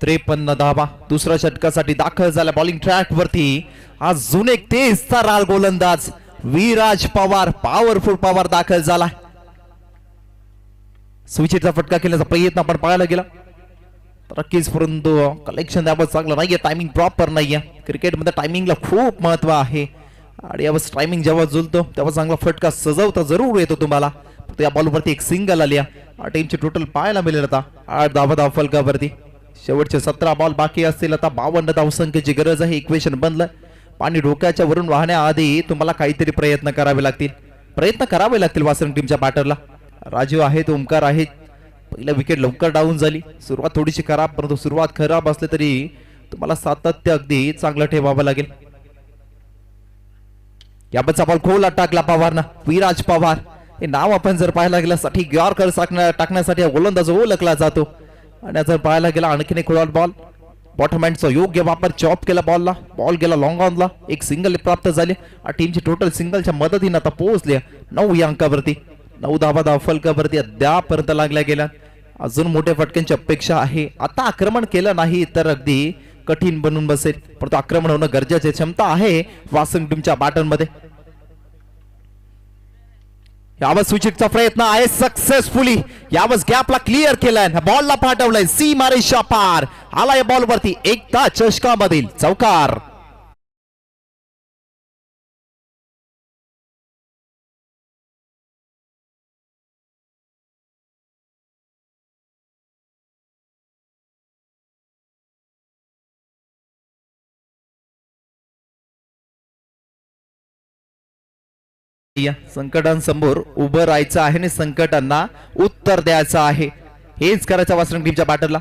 त्रेपन्न धावा. दुसऱ्या षटकासाठी दाखल झाला बॉलिंग ट्रॅक वरती. अजून एक तेजचा राळ गोलंदाज. विराज पवार पॉवरफुल पवार दाखल झाला. स्विचचा फटका खेळण्याचा प्रयत्न आपण पाहायला गेला. नक्कीच परंतु कलेक्शन द्यावं चांगलं नाहीये. टायमिंग प्रॉपर नाहीये. क्रिकेटमध्ये टायमिंगला खूप महत्त्व आहे. आणि यावेळेस टायमिंग जेव्हा जुलतो तेव्हा चांगला फटका सजवता जरूर येतो तुम्हाला. फक्त या बॉलवरती एक सिंगल आली आहे. टीमचे टोटल पाहायला मिळेल आता. आठ धावा धाव फलकावरती. शेवटचे सतरा बॉल बाकी असतील आता. बावन्न धावसंख्येची गरज आहे. इक्वेशन बनलं. पाणी डोक्याच्या वरून वाहण्याआधी तुम्हाला काहीतरी प्रयत्न करावे लागतील. प्रयत्न करावे लागतील वासरंग टीमच्या बॅटरला राजीव आहेत ओमकार आहेत. पहिलं विकेट लवकर डाऊन झाली. सुरुवात थोडीशी खराब परंतु सुरुवात खराब असली तरी तुम्हाला सातत्य अगदी चांगलं ठेवावं लागेल. याबद्दल बॉल खोला टाकला पवारनं. विराज पवार. हे नाव आपण जर पाहायला गेल्यासाठी साठी ग्यॉर्कर टाकण्यासाठी गोलंदाज ओळखला जातो. आणि जर पाहायला गेला आणखीन एक बॉल बॉटम हँडचा योग्य वापर चॉप केला बॉलला बॉल गेला लॉंग ऑनला एक सिंगल प्राप्त झाले. टीमची टोटल सिंगलच्या मदतीनं आता पोहोचली नऊ या अंकावरती. नऊ धावा धाव फलकावरती अद्यापर्यंत लागल्या गेल्या. अजून मोठ्या फटक्यांची अपेक्षा आहे. आता आक्रमण केलं नाही तर अगदी कठीण बनून बसेल. परंतु आक्रमण होणं गरजेचे क्षमता आहे. वासिंग टीमच्या बॅटनमध्ये यावं सुचितचा प्रयत्न आहे. सक्सेसफुली यावर गॅपला क्लिअर केलाय. बॉलला पाठवलंय. सी मारेशा पार आला या बॉल वरती चषकामधील चौकार. संकटांसमोर उभं राहायचं आहे आणि संकटांना उत्तर द्यायचं आहे. हेच करायचं वासरंग टीमच्या बॅटरला.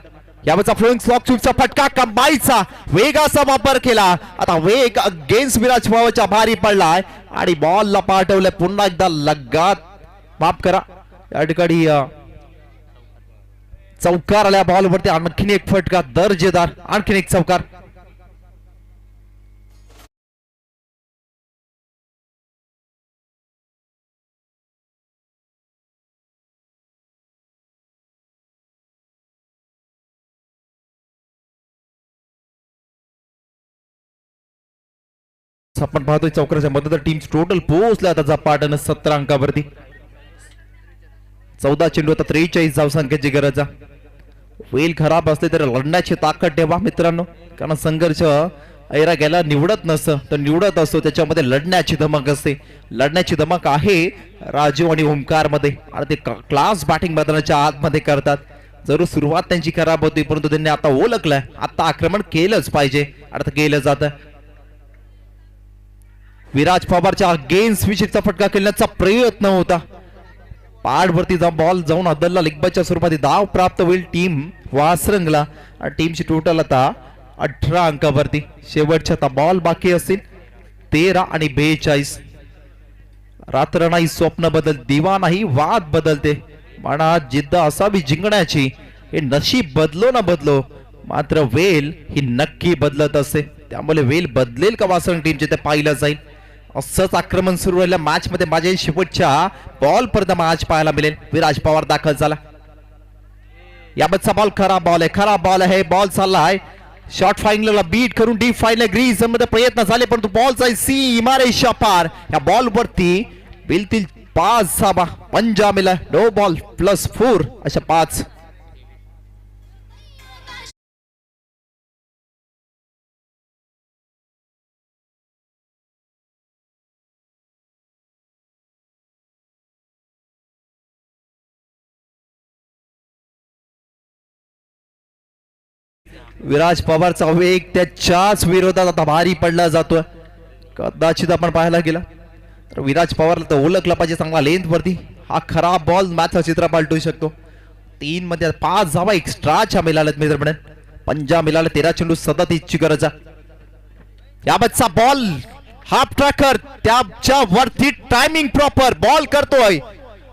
यावरचा फ्लोईंग स्लॉक शूटचा फटका कंबाईचा वेगाचा वापर केला. आता वेग अगेन्स्ट विराज भावाच्या भारी पडलाय. आणि बॉलला पाठवलंय. पुन्हा एकदा लगात. माफ करा. या ठिकाणी चौकार आल्या बॉलवरती आणखीन एक फटका. दर्जेदार. आणखीन एक चौकार. आपण पाहतोय चौकराच्या मदत टीम टोटल पोहोचल्या आता झपाट्यानं सतरा अंकावरती. चौदा चेंडू आता त्रेचाळीस धावसंख्येची गरज आहे. वेल खराब असले तरी लढण्याची ताकद ठेवा मित्रांनो. कारण संघर्ष ऐरा गेला निवडत नसतं तर निवडत असतो त्याच्यामध्ये लढण्याची धमक असते. लढण्याची धमक आहे राजीव आणि ओंकारमध्ये. आणि ते क्लास बॅटिंग मैदानाच्या आतमध्ये करतात. जरूर सुरुवात त्यांची खराब होती परंतु त्यांनी आता ओळखलंय. आता आक्रमण केलंच पाहिजे. आता केलं जातं. विराज पवारच्या अगेन्स्ट विषयीचा फटका खेळण्याचा प्रयत्न होता. पाडवरती जाऊन बॉल जाऊन अदलला लिग्बाच्या स्वरूपात धाव प्राप्त होईल टीम वासरंगला. आणि टीमची टोटल आता अठरा अंकावरती. शेवटच्या आता बॉल बाकी असतील. तेरा आणि बेचाळीस. रात्र नाही स्वप्न बदल दिवा नाही वाद बदलते. म्हणा जिद्द असावी जिंकण्याची. हे नशीब बदलो ना बदलो. मात्र वेल ही नक्की बदलत असते त्यामुळे वेल बदलेल का वासरंग टीमचे ते पाहिलं जाईल? असंच आक्रमण सुरू राहिलं. मॅच मध्ये माझ्या शेवटच्या बॉल पर्यंत मॅच पाहायला मिळेल. विराज पवार दाखल झाला. याबतचा बॉल खराब बॉल आहे. खराब बॉल आहे. बॉल चाललाय. शॉर्ट फाईनला बीट करून डीप फाईनल ग्रीजमध्ये प्रयत्न झाले परंतु बॉलचा सी इमारे पार या बॉल वरती बिलतील पाच साबा पंजाबीला नो बॉल प्लस फोर अशा पाच विराज पवारचा वेग त्याच्याच विरोधात आता भारी पडला जातोय. कदाचित आपण पाहायला गेला तर विराज पवारला तर ओळखला पाहिजे चांगला लेंथ वरती. हा खराब बॉल मॅचचा चित्र पालटू शकतो. तीन मध्ये पाच धावा एक्स्ट्राच्या मिळाल्यात मित्र पंजाब मिळाला तेरा चेंडू सदतीसची गरज. आहे याबतचा बॉल हाफ ट्रॅकर त्याच्या वरती टायमिंग प्रॉपर बॉल करतोय.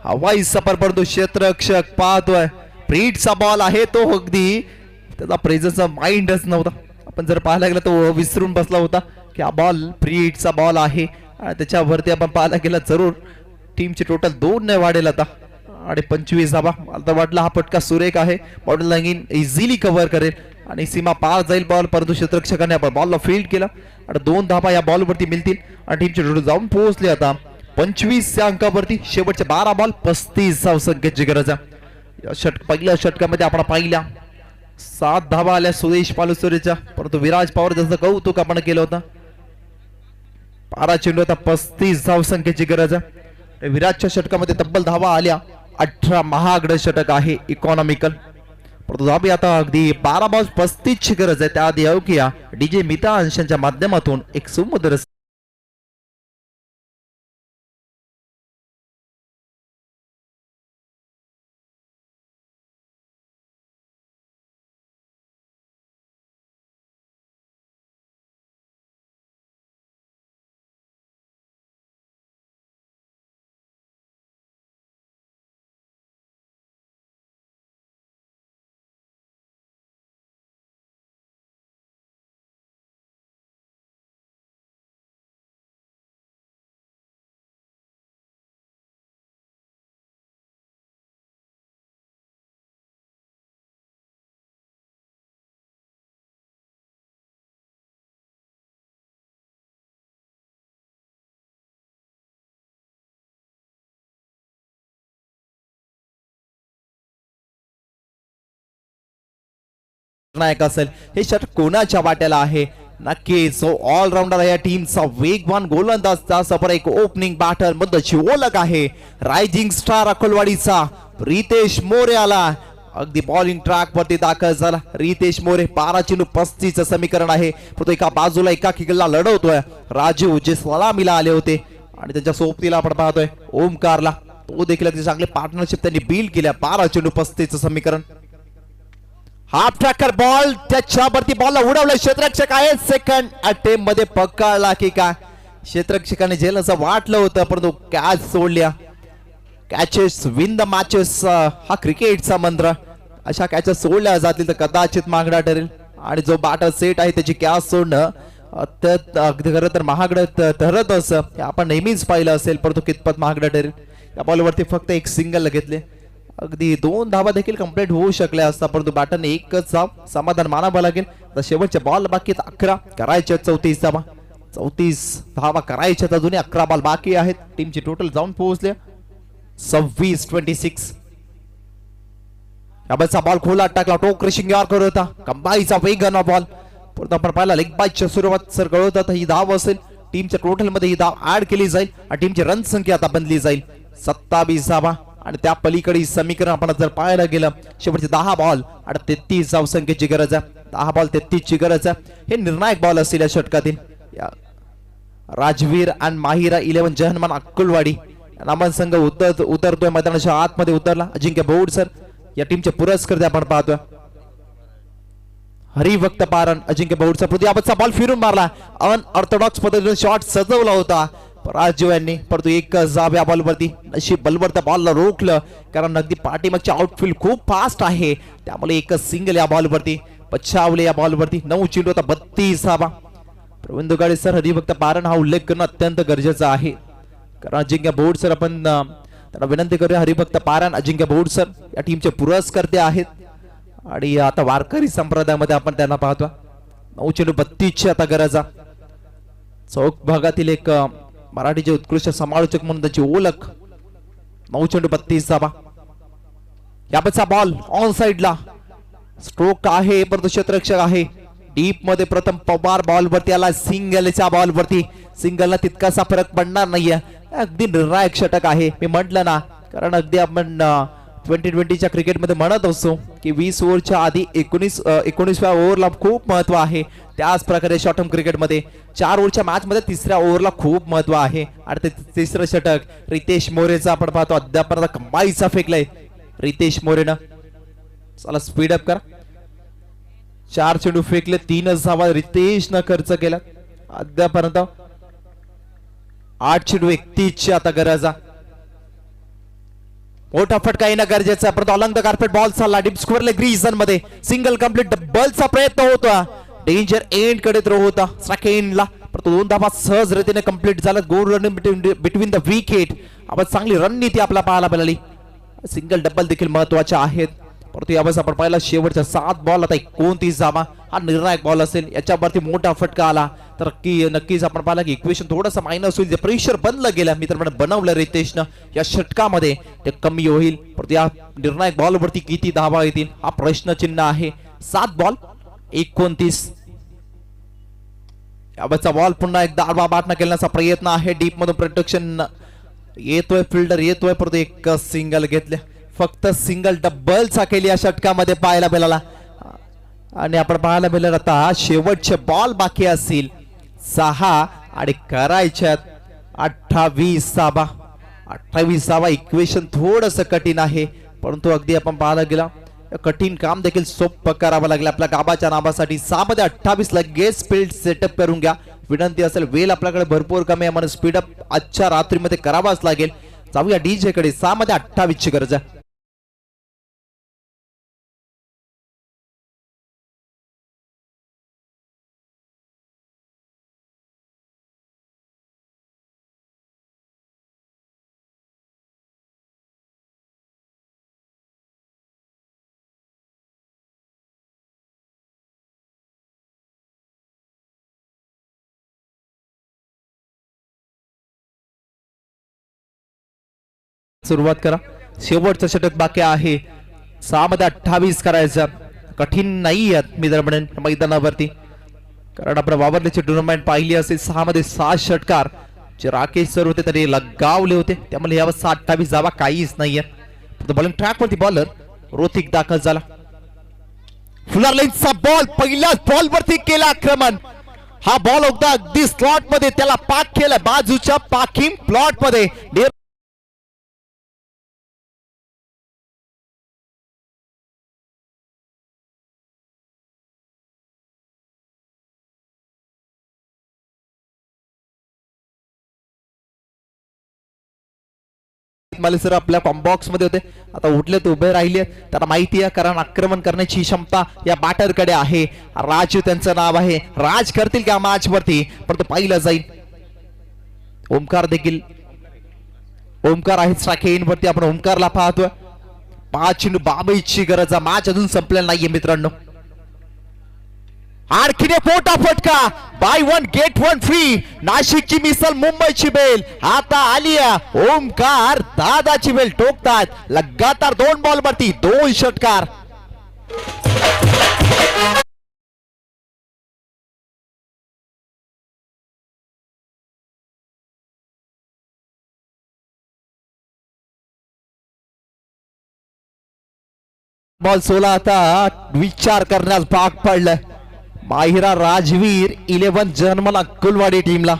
हवाई सफर पडतो क्षेत्ररक्षक पाहतोय. प्रीटचा बॉल आहे तो अगदी. त्याचा प्रेझन्सचा माइंडच नव्हता. आपण जर पाहायला गेलं तो विसरून बसला होता की हा बॉल प्रीटचा बॉल आहे. आणि त्याच्यावरती आपण पाहायला गेलं जरूर टीमची टोटल दोन नाही वाढेल आता. आणि पंचवीस धाबा मला तर वाटलं हा फटका सुरेख आहे. बॉटल लाईन इझिली कव्हर करेल. आणि सीमा पार जाईल बॉल परंतु क्षेत्रक्षकाने आपण बॉलला फील्ड केला. आणि दोन धाबा या बॉलवरती मिळतील. आणि टीमचे टोटल जाऊन पोहोचले आता. पंचवीस या अंकावरती शेवटचे बारा बॉल पस्तीस संख्येची गरज आहे. या षट पहिल्या षटकामध्ये आपण पाहिल्या. सात धाबा आल्या सुरेश पालुसुरेच्या. परंतु विराज पवार जसं कौतुक आपण केलं होतं. पारा चेंडू आता पस्तीस धावसंख्येची गरज आहे. विराजच्या षटकामध्ये तब्बल धावा आल्या. अठरा महागड षटक आहे इकॉनॉमिकल परंतु धाबी आता अगदी बारा बाज पस्तीसची गरज आहे. त्याआधी अवकिया डीजे मिता अंशांच्या माध्यमातून एक सुमधुर नायक असेल हे षटक कोणाच्या वाट्याला आहे? नक्कीच जो ऑलराऊंडर या टीमचा वेगवान गोलंदाजचा त्यासमोर एक ओपनिंग बॅटर मुद्दाची ओळख आहे. रायझिंग स्टार अकोलवाडीचा रितेश मोरे आला. अगदी बॉलिंग ट्रॅक वरती दाखल झाला. रितेश मोरे बारा चिनू पस्तीचं समीकरण आहे. परंतु एका बाजूला एका किल्ला लढवतोय. राजीव जे सलामीला आले होते. आणि त्यांच्या सोबतीला आपण पाहतोय. ओमकारला. तो देखील अगदी चांगले पार्टनरशिप त्यांनी बिल्ड केल्या. बारा चिनू पस्तीचं समीकरण. हाफ ट्रॅकर बॉल त्याच्यावरती बॉलला उडवलं. क्षेत्ररक्षक आहे सेकंड अटेम्पमध्ये पकडला की काय क्षेत्ररक्षकाने झेल असं वाटलं होतं परंतु कॅच सोडल्या. कॅचेस विन द मॅचेस हा क्रिकेटचा मंत्र. अशा कॅचेस सोडल्या जातील तर कदाचित महागडा ठरेल. आणि जो बॅटर सेट आहे त्याची कॅच सोडणं त्यात अगदी खरं तर महागडं ठरत असं. हे आपण नेहमीच पाहिलं असेल परंतु कितपत महागडं ठरेल. या बॉलवरती फक्त एक सिंगल घेतले. अगदी दोन धावा देखील कंप्लीट होऊ शकल्या असता परंतु बॅटरने एकच धाव समाधान मानावं लागेल. तर शेवटच्या बॉल बाकी अकरा. करायचे चौतीस धावा. चौतीस धावा करायच्या तर अजूनही अकरा बॉल बाकी आहेत. टीमची टोटल जाऊन पोहोचले. सव्वीस ट्वेंटी सिक्स डबलचा बॉल खोला टाकला. टोक रेशिंग करत होता. कंबाईचा वेगाना बॉल परंतु आपण पाहिला लेग बायच्या सुरुवात सर कळवत आता ही धाव असेल. टीमच्या टोटलमध्ये ही धाव ऍड केली जाईल. आणि टीमची रन संख्या आता बनली जाईल. सत्तावीस धावा. आणि त्या पलीकडे समीकरण आपण जर पाहायला गेलं शेवटचे दहा बॉल आणि तेहतीस धावसंख्येची गरज आहे. दहा बॉल तेहतीसची गरज आहे. हे निर्णायक बॉल असतील या षटकातील. राजवीर आणि माहिरा इलेव्हन जहनमान अक्कुलवाडी. नामन संघ उतर उतरतोय. मैदानाच्या आतमध्ये उतरला. अजिंक्य बोर्ड सर. या टीमचे पुरस्कार आपण पाहतोय. हरिभक्त पारण अजिंक्य बहुडचा पृथ्वीचा बॉल फिरून मारला. अनऑर्थोडॉक्स पद्धतीने शॉट सजवला होता. राजीव यांनी परंतु एक जाब या बॉलवरती नशीब बलवर त्या बॉलला रोखलं कारण अगदी पाठीमागची आउटफील्ड खूप फास्ट आहे त्यामुळे एकच सिंगल या बॉलवरती पछावले या बॉलवरती नऊ चेंडू होता बत्तीस धावा प्रवीण गाडे सर हरिभक्त पारण हा उल्लेख करणं अत्यंत गरजेचं आहे। कारण अजिंक्य बोर्ड सर आपण त्यांना विनंती करूया हरिभक्त पारण अजिंक्य बोर्ड सर या टीमचे पुरस्कर्ते आहेत। आणि आता वारकरी संप्रदायामध्ये आपण त्यांना पाहतो नऊ चेंडू बत्तीसची आता गरजा चौक भागातील एक मराठीचे उत्कृष्ट समालोचक म्हणून त्याची ओळख. नऊ चेंडू बत्तीस धावा यापेक्षा बॉल ऑन साइडला स्ट्रोक आहे परंतु क्षेत्ररक्षक आहे. डीपमध्ये प्रथम पवार बॉल वरती आला. सिंगलच्या बॉल वरती सिंगलला तितकासा फरक पडणार नाहीये. अगदी निर्णायक षटक आहे. मी म्हंटल ना कारण अगदी आपण ट्वेंटी ट्वेंटीच्या क्रिकेटमध्ये म्हणत असतो की वीस ओव्हरच्या आधी एकोणीस एकोणीसव्या ओव्हरला खूप महत्त्व आहे. त्याच प्रकारे शॉर्ट टर्म क्रिकेटमध्ये चार ओव्हरच्या मॅचमध्ये तिसऱ्या ओव्हरला खूप महत्त्व आहे. आणि ते तिसरं षटक रितेश मोरेचा आपण पाहतो अद्यापर्यंत कमाईचा फेकलाय रितेश मोरेनं. चला स्पीड अप करा. चार चेंडू फेकले तीनच धावा रितेशनं खर्च केला. अद्यापर्यंत आठ चेंडू एकतीसची आता गरजा मोठा फटका येणं गरजेचं आहे. परंतु अलंग कार्पेट बॉल चालला. डीप स्क्वेअर लेग रिजनमध्ये सिंगल कंप्लीट डबलचा प्रयत्न होता डेंजर एंडकडे थ्रो होता. सेकंडला परंतु दोन धाबा सहज रीतीने कंप्लीट झाला. गोल रन बिटवीन द विकेट आपण चांगली रणनीती आपल्याला पाहायला मिळाली. सिंगल डबल देखील महत्त्वाचे आहेत. परंतु यावेळेस आपण पाहिला शेवटच्या सात बॉल आता एकोणतीस जामा हा निर्णायक बॉल असेल. याच्यावरती मोठा फटका आला. तर नक्की नक्कीच आपण पाहिला की इक्वेशन थोडंसं मायनस होईल. जे प्रेशर बनलं गेलं मी मित्रांनो बनवलं रितेशनं या षटकामध्ये ते कमी होईल. परंतु या निर्णायक बॉलवरती किती धावा येतील हा प्रश्नचिन्ह आहे. सात बॉल एकोणतीस. यावेळेचा बॉल पुन्हा एकदा आडवा बाटणा केल्याचा प्रयत्न आहे. डीप मधून प्रोटेक्शन येतोय फिल्डर येतोय परंतु एक सिंगल घेतल्या. फक्त सिंगल डबल चाकेली या षटकामध्ये पाहायला मिळाला. आणि आपण पाहायला मिळेल आता शेवटचे बॉल बाकी असतील. सहा आणि करायच्यात अठ्ठावीस अठ्ठावीसावा अठ्ठावीस इक्वेशन थोडस कठीण आहे परंतु अगदी आपण पाहायला गेला कठीण काम देखील सोपं करावं लागलं. आपल्या गाबाच्या नावासाठी सहामध्ये अठ्ठावीस लगेच स्पीड सेटअप करून घ्या. विनंती असेल वेल आपल्याकडे भरपूर कमी आहे म्हणून स्पीडअप आजच्या रात्रीमध्ये करावाच लागेल. जाऊया डी कडे सहा मध्ये अठ्ठावीसची गरज आहे. सुरुवात करा. शेवटचं षटक बाकी आहे. सहा मध्ये अठ्ठावीस करायचं. कठीण नाही आहेत मी जर म्हणेन मैदानावरती. कारण आपण वावरल्याची टुर्नामेंट पाहिली असेल सहा मध्ये सहा षटकार. जे राकेश सर होते तरी लगावले होते. त्यामुळे यावर सहा अठ्ठावीस जावा काहीच नाहीये फक्त बॉलिंग ट्रॅकवरती बॉलर रोथिक दाखल झाला. फुलार लाईनचा बॉल पहिल्याच बॉल वरती केला आक्रमण. हा बॉल होता अगदी स्लॉटमध्ये त्याला पाक केला बाजूच्या पाकिंग प्लॉटमध्ये. नेर- माले सर आपल्या बॉक्समध्ये होते. आता उठले तर उभे राहिले. त्यांना माहिती आहे कारण आक्रमण करण्याची क्षमता या बॅटरकडे आहे. राजू त्यांचं नाव आहे. राज करतील का मॅच वरती? पण तो पाहिलं जाईल. ओमकार देखील. ओमकार आहे स्ट्राकेन वरती आपण ओमकारला पाहतोय. पाच चेंडू बाबईची गरज आहे. मॅच अजून संपलेला नाहीये मित्रांनो. आणखीने एक मोठा फटका. Buy one get one free नाशिकची मिसल मुंबईची बेल. आता आली ओमकार दादाची बेल टोकतात. लगातार दोन बॉल वरती दोन षटकार. बॉल सोला आता विचार करण्यास भाग पडलं. माहिरा राजवीर इलेव्हन जन्मला कुलवाडी टीमला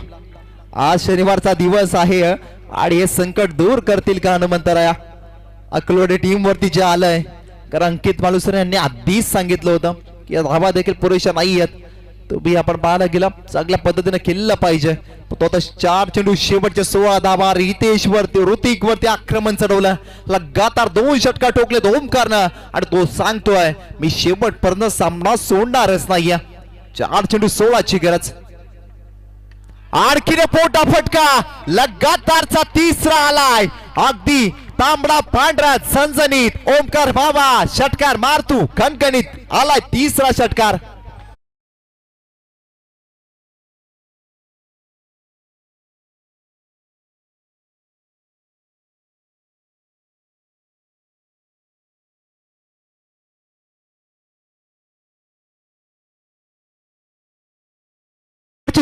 आज शनिवारचा दिवस आहे आणि हे संकट दूर करतील का हनुमंतराया? अकलवाडी टीम वरती जे आलंय कारण अंकित मालुसरे यांनी आधीच सांगितलं होतं की धाबा धावा देखील पुरेशा नाही आहेत. तुम्ही आपण पाहायला गेला चांगल्या पद्धतीने खेळलं पाहिजे. तो आता चार चेंडू शेवटच्या सोळा धावा रितेश वरती ऋतिक वरती आक्रमण चढवलं. लगातार दोन षटका ठोकले ओमकारनं आणि तो सांगतोय मी शेवटपर्यंत सामना सोडणारच नाहीये. चार चेंडू सोळाची गरज. आणखीन पोटा फटका. लगातारचा तिसरा आलाय. अगदी तांबडा पांढरा सणजणीत ओमकार बाबा षटकार मारतू खणखणीत आलाय तिसरा षटकार.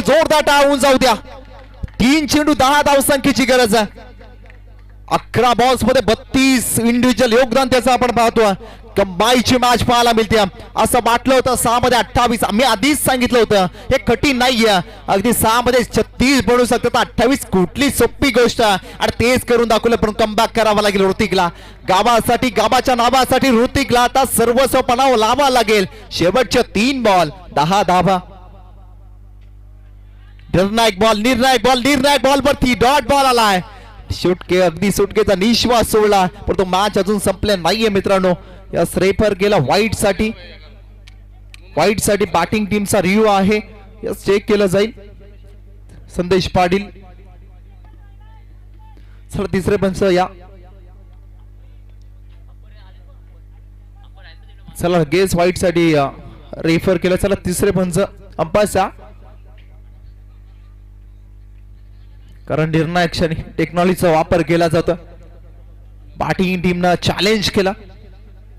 जोरदार टाळून जाऊ द्या. तीन चेंडू दहा धावसंख्येची गरज आहे. अकरा बॉल्समध्ये बत्तीस इंडिव्हिज्युअल योगदान त्याचं आपण पाहतो. कंबाईची मॅच पाहायला मिळते. असं वाटलं होतं सहा मध्ये अठ्ठावीस. मी आधीच सांगितलं होतं हे कठीण नाहीये. अगदी सहा मध्ये छत्तीस बनू शकतात. अठ्ठावीस कुठली सोपी गोष्ट आहे. आणि तेच करून दाखवलं पण कमबॅक करावा लागेल ऋतिकला. गावासाठी गावाच्या नावासाठी ऋतिकला आता सर्वस्वपणाव लावा लागेल. शेवटचे तीन बॉल दहा धावा. निर्णायक बॉल निर्णायक बॉल निर्णायक बॉल वरती डॉट बॉल आलाय. सुटके अगदी सुटकेचा निश्वास सोडला पण तो मॅच अजून संपला नाहीये मित्रांनो. या स्रेफर गेला व्हाईटसाठी व्हाईटसाठी बॅटिंग टीमचा रिव्ह्यू आहे. यस चेक केलं जाईल. संदेश पाटील. सर तिसरे पंच या. चला गेस व्हाईटसाठी रेफर केलं. चला तिसरे पंच या कारण निर्णय क्षणी टेक्नॉलॉजीचा वापर केला जातो. बॅटिंग टीमनं चॅलेंज केला.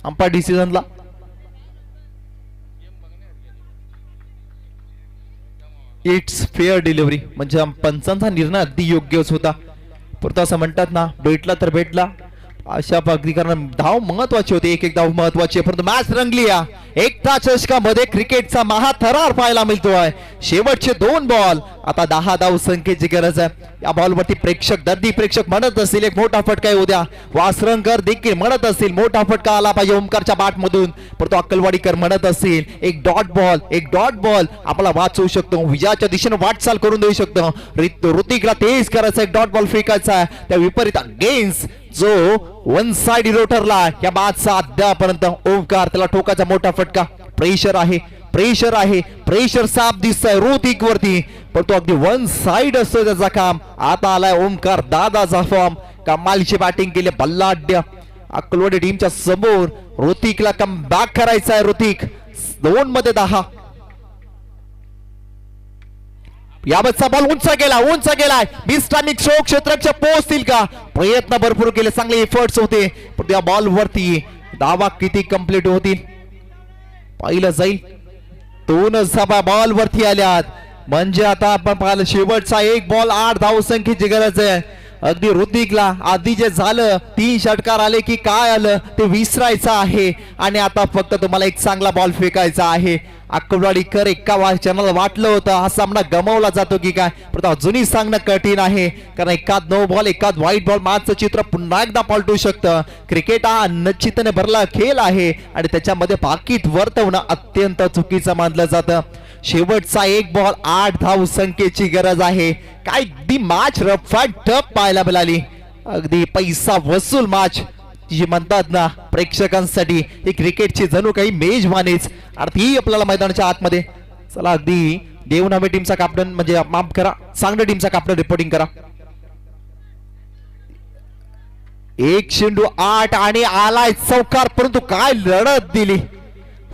अंपा डिसिजनला इट्स फेअर डिलिव्हरी म्हणजे पंचांचा निर्णय अगदी योग्यच होता. पुरता असं म्हणतात ना भेटला तर भेटला. अशा अगदी कारण धाव महत्वाची होती. एक एक धाव महत्वाची परंतु मॅच रंगली या. एकता चषकामध्ये क्रिकेटचा महाथरार पाहायला मिळतोय. शेवटचे दोन बॉल आता दहा धाव संख्येची गरज आहे. या बॉलवरती प्रेक्षक दर्दी प्रेक्षक म्हणत असतील एक मोठा फटका येऊ द्या. वासरंगर देखील म्हणत असतील मोठा फटका आला पाहिजे ओमकारच्या बाट मधून परंतु अक्कलवाडीकर म्हणत असतील एक डॉट बॉल एक डॉट बॉल आपला वाचवू शकतो. विजयाच्या दिशेने वाटचाल करून देऊ शकतो. ऋतिकला तेज करायचा एक डॉट बॉल फेकायचा आहे. त्या विपरीत अगेन्स्ट जो वन साइड रोटरला या बादचा अद्यापर्यंत ओमकार त्याला टोकाचा मोठा फटका. प्रेशर आहे प्रेशर आहे प्रेशर साफ दिसतंय. ऋतिक वरती पण तो अगदी वन साइड असतो त्याचा काम. आता आलाय ओमकार दादाचा फॉर्म कमालची बॅटिंग केली बल्लाढ्य. अक्कलवाडी टीमच्या समोर ऋतिकला कम बॅक करायचा आहे ऋतिक. दोन मध्ये दहा. याबतचा बॉल उंच गेला उंच गेलाय मिस्टानिक शोक क्षेत्राच्या पोहोचतील का? प्रयत्न भरपूर केले चांगले एफर्ट्स होते. पण त्या बॉल वरती दावा किती कंप्लीट होतील? पाहिलं जाईल. दोनच धाबा बॉल वरती आल्यात. म्हणजे आता आपण पाहिलं शेवटचा एक बॉल आठ धाव संख्येची गरज आहे. अगदी ऋतिकला आधी जे झालं तीन षटकार आले की काय आलं ते विसरायचं आहे. आणि आता फक्त तुम्हाला एक चांगला बॉल फेकायचा आहे. अक्कलवाडीकर एका वाचनाला वाटलं होतं हा सामना गमावला जातो की काय? पण अजूनही सांगणं कठीण आहे. कारण एकाद नो बॉल एकाद व्हाईट बॉल मागचं चित्र पुन्हा एकदा पालटू शकतं. क्रिकेट हा निश्चितने भरला खेळ आहे. आणि त्याच्यामध्ये पाकिट वर्तवणं अत्यंत चुकीचं मानलं जातं. शेवटचा एक बॉल आठ धाव संख्येची गरज आहे. काय दी मॅच रफाट टप पाहायला मिळाली. अगदी पैसा वसूल मॅच जी म्हणतात ना प्रेक्षकांसाठी ही क्रिकेटची जणू काही मेजवानीच. अर्थी आपल्याला मैदानाच्या आतमध्ये. चला अगदी देवनामे टीमचा कॅप्टन म्हणजे माफ करा चांगल्या टीमचा कॅप्टन रिपोर्टिंग करा. एक शेंडू आठ आणि आलाय चौकार परंतु काय लढत दिली.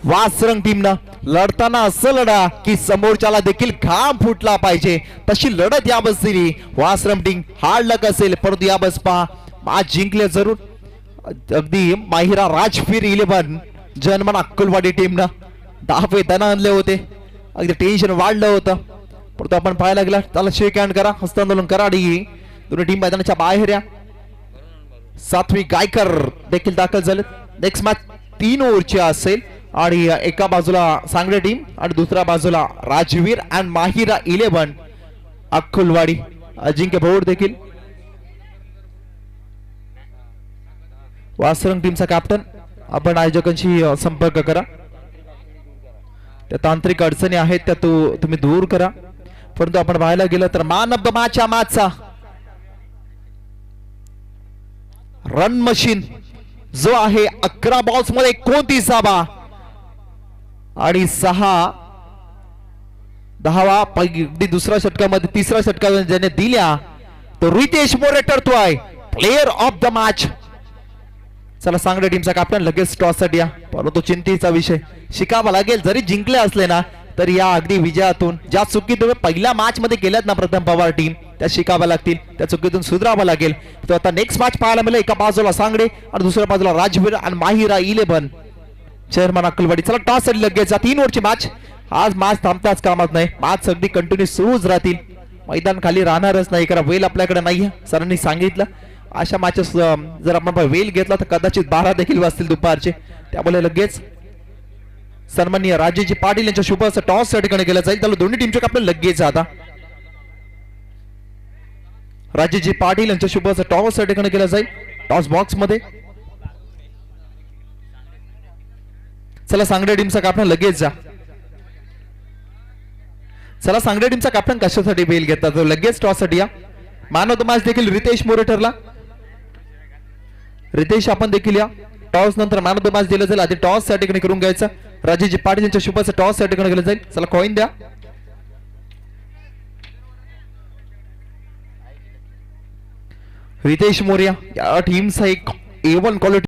वासरंग टीमनं लढताना असं लढा की समोरच्याला देखील घाम फुटला पाहिजे. तशी लढत या बस दिली वासरंग टीम हार्ड लक असेल. परंतु या बस पहा. मा जिंकले जरूर. अगदी माहिरा राजफीर इलेव्हन. जनमन अक्कलवाडी टीमनं दहावे दना आणले होते. अगदी टेन्शन वाढलं होतं. परंतु आपण पाहायला गेला त्याला शेक हँड करा. हस्तांदोलन करा आणि दोन्ही टीम मैदानाच्या बाहेर या. सातवी गायकर देखील दाखल झाले नेक्स्ट मॅच तीन ओव्हरची असेल. आणि एका बाजूला सांगडे टीम आणि दुसऱ्या बाजूला राजवीर अँड माहिरा इलेव्हन अक्खुलवाडी अजिंक्य भोर देखील. वासरंग टीमचा कॅप्टन आपण आयोजकांशी संपर्क करा. त्या तांत्रिक अडचणी आहेत त्या तू तुम्ही दूर करा. परंतु आपण पाहायला गेलं तर मान ऑफ द मॅच. या मॅचचा रन मशीन जो आहे अकरा बॉल्समध्ये एकोणतीस धाबा आणि सहा दहावा अगदी दुसऱ्या षटकामध्ये तिसऱ्या षटकामध्ये ज्याने दिल्या तो रितेश मोरे ठरतोय प्लेअर ऑफ द मॅच चला सांगडे टीमचा कॅप्टन लगेच टॉससाठी या. परंतु चिंतेचा विषय. शिकावा लागेल जरी जिंकले असले ना तर या अगदी विजयातून ज्या चुकी तुम्ही पहिल्या मॅच मध्ये केल्यात ना प्रथम पवार टीम त्या शिकाव्या लागतील त्या चुकीतून सुधारावं लागेल. तो आता नेक्स्ट मॅच पाहायला मिळेल एका बाजूला सांगडे आणि दुसऱ्या बाजूला राजवीर आणि माहिरा इलेव्हन. चेअरमन अक्कलवाडी चला टॉससाठी लगेच जा तीन ओव्हरची मॅच आज मॅच थांबताच कामात नाही. मॅच अगदी कंटिन्यू सुरूच राहतील. मैदान खाली राहणारच नाही. कारण वेल आपल्याकडे नाही सरांनी सांगितलं. अशा मॅचेस जर आपण वेल घेतला तर कदाचित बारा देखील वाजतील दुपारचे. त्यामुळे लगेच सन्मान्य राजेजी पाटील यांच्या शुभ असं टॉस या ठिकाणी केलं जाईल. त्याला दोन्ही टीमच्या आपल्याला लगेच आता. राजेजी पाटील यांच्या शुभ असं टॉस या ठिकाणी केलं जाईल. टॉस बॉक्समध्ये. चला सांगडे टीमचा कॅप्टन लगेच जा. चला सांगडे टीमचा कॅप्टन कशासाठी बेल घेतात? तो लगेच टॉससाठी या. मानव ऑफ देखील रितेश मोरे ठरला. रितेश आपण देखील या. टॉस नंतर मानव ऑफ द दिलं जाईल. आधी टॉस या ठिकाणी करून घ्यायचा. राजेजी पाटील यांच्या शुभाचं टॉस या ठिकाणी केलं जाईल. चला कॉईन द्या. रितेश मोर्या या. टीमचा एक ए वन क्वालिटी